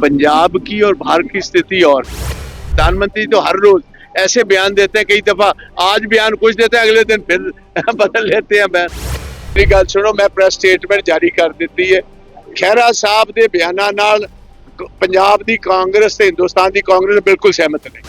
पंजाब की और भारत की स्थिति और प्रधानमंत्री तो हर रोज ऐसे बयान देते हैं कई दफा आज बयान कुछ देते हैं अगले दिन फिर बदल लेते हैं बयान ਮੇਰੀ ਗੱਲ ਸੁਣੋ ਮੈਂ ਪ੍ਰੈਸ ਸਟੇਟਮੈਂਟ ਜਾਰੀ ਕਰ ਦਿੱਤੀ ਹੈ ਖਹਿਰਾ ਸਾਹਿਬ ਦੇ ਬਿਆਨਾਂ ਨਾਲ ਕ- ਪੰਜਾਬ ਦੀ ਕਾਂਗਰਸ ਤੇ ਹਿੰਦੁਸਤਾਨ ਦੀ ਕਾਂਗਰਸ ਬਿਲਕੁਲ ਸਹਿਮਤ ਨੇ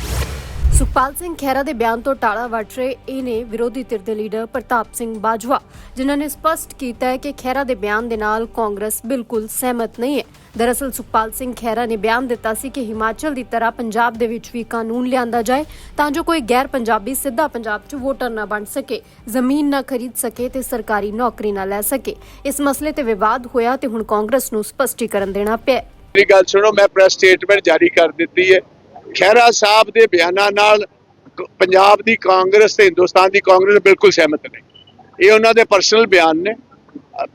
ਸੁਖਪਾਲ ਸਿੰਘ ਖਹਿਰਾ ਦੇ ਬਿਆਨ ਤੋਂ ਟਾਲਾ ਵੱਟ ਰਹੇ ਇਹ ਨੇ ਵਿਰੋਧੀ ਧਿਰ ਦੇ ਲੀਡਰ ਪ੍ਰਤਾਪ ਸਿੰਘ ਬਾਜਵਾ, ਜਿਨ੍ਹਾਂ ਨੇ ਸਪਸ਼ਟ ਕੀਤਾ ਹੈ ਕਿ ਖਹਿਰਾ ਦੇ ਬਿਆਨ ਦੇ ਨਾਲ ਕਾਂਗਰਸ ਬਿਲਕੁਲ ਸਹਿਮਤ ਨਹੀਂ ਹੈ। ਦਰਅਸਲ ਸੁਖਪਾਲ ਸਿੰਘ ਖਹਿਰਾ ਨੇ ਬਿਆਨ ਦਿੱਤਾ ਸੀ ਕਿ ਹਿਮਾਚਲ ਦੀ ਤਰ੍ਹਾਂ ਪੰਜਾਬ ਦੇ ਵਿੱਚ ਵੀ ਕਾਨੂੰਨ ਲਿਆਂਦਾ ਜਾਏ ਤਾਂ ਜੋ ਕੋਈ ਗੈਰ ਪੰਜਾਬੀ ਸਿੱਧਾ ਪੰਜਾਬ 'ਚ ਵੋਟਰ ਨਾ ਬਣ ਸਕੇ, ਜ਼ਮੀਨ ਨਾ ਖਰੀਦ ਸਕੇ ਤੇ ਸਰਕਾਰੀ ਨੌਕਰੀ ਨਾ ਲੈ ਸਕੇ। ਇਸ ਮਸਲੇ ਤੇ ਵਿਵਾਦ ਹੋਇਆ ਤੇ ਹੁਣ ਕਾਂਗਰਸ ਨੂੰ ਸਪਸ਼ਟੀਕਰਨ ਦੇਣਾ ਪਿਆ ਮੇਰੀ ਗੱਲ ਸੁਣੋ, ਮੈਂ ਪ੍ਰੈਸ ਸਟੇਟਮੈਂਟ ਜਾਰੀ ਕਰ ਦਿੱਤੀ ਹੈ। ਖਹਿਰਾ ਸਾਹਿਬ ਦੇ ਬਿਆਨਾਂ ਨਾਲ ਪੰਜਾਬ ਦੀ ਕਾਂਗਰਸ ਤੇ ਹਿੰਦੁਸਤਾਨ ਦੀ ਕਾਂਗਰਸ ਬਿਲਕੁਲ ਸਹਿਮਤ ਨੇ ਇਹ ਉਹਨਾਂ ਦੇ ਪਰਸਨਲ ਬਿਆਨ ਨੇ।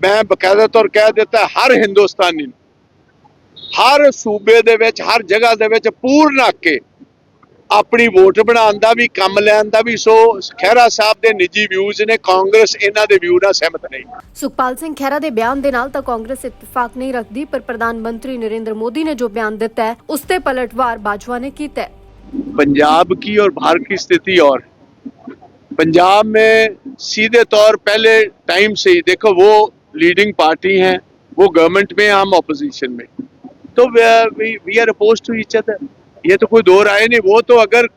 ਮੈਂ ਬਕਾਇਦਾ ਤੌਰ ਕਹਿ ਦਿੱਤਾ, ਹਰ ਹਿੰਦੁਸਤਾਨੀ ਹਰ ਸੂਬੇ ਦੇ ਵਿੱਚ, ਹਰ ਜਗ੍ਹਾ ਦੇ ਵਿੱਚ ਪੂਰਨ ਹੱਕ ਆਪਣੀ ਵੋਟ ਬਣਾਉਣ ਦਾ ਵੀ ਕੰਮ ਲੈਣ ਦਾ ਵੀ ਸੋ ਖਹਿਰਾ ਸਾਹਿਬ ਦੇ ਨਿੱਜੀ ਵਿਊਜ਼ ਨੇ ਕਾਂਗਰਸ ਇਹਨਾਂ ਦੇ ਵਿਊ ਨਾਲ ਸਹਿਮਤ ਨਹੀਂ ਸੁਖਪਾਲ ਸਿੰਘ ਖਹਿਰਾ ਦੇ ਬਿਆਨ ਦੇ ਨਾਲ ਤਾਂ ਕਾਂਗਰਸ ਇਤਫਾਕ ਨਹੀਂ ਰੱਖਦੀ ਪਰ ਪ੍ਰਧਾਨ ਮੰਤਰੀ ਨਰਿੰਦਰ ਮੋਦੀ ਨੇ ਜੋ ਬਿਆਨ ਦਿੱਤਾ ਹੈ ਉਸ ਤੇ ਪਲਟਵਾਰ ਬਾਜਵਾ ਨੇ ਕੀਤਾ ਹੈ पंजाब की और भारत की स्थिति और पंजाब में सीधे तौर पहले टाइम से ही देखो वो लीडिंग पार्टी हैं वो गवर्नमेंट में हम ऑपोजिशन में तो we are oppose to each other ये तो कोई दो राय नहीं, वो तो अगर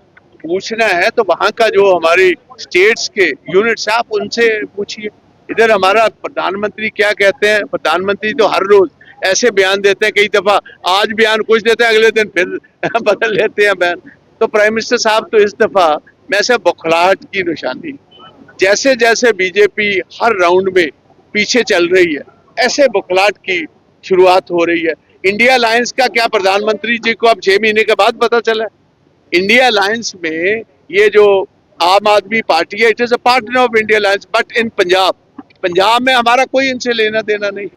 पूछना है तो वहाँ का जो हमारी स्टेट्स के यूनिट्स आप उनसे पूछिए। इधर हमारा प्रधानमंत्री क्या कहते हैं? प्रधानमंत्री तो हर रोज ऐसे बयान देते हैं, कई दफ़ा आज बयान कुछ देते हैं, अगले दिन फिर बदल लेते हैं बयान। तो प्राइम मिनिस्टर साहब तो इस दफ़ा, मैं से बौखलाहट की निशानी। जैसे जैसे बीजेपी हर राउंड में पीछे चल रही है, ऐसे बौखलाहट की शुरुआत हो रही है। इंडिया अलायंस का क्या प्रधानमंत्री जी को अब छह महीने के बाद पता चला? इंडिया अलायंस में ये जो आम आदमी पार्टी है it is a partner of India alliance but in Punjab Punjab में हमारा कोई इनसे लेना देना नहीं।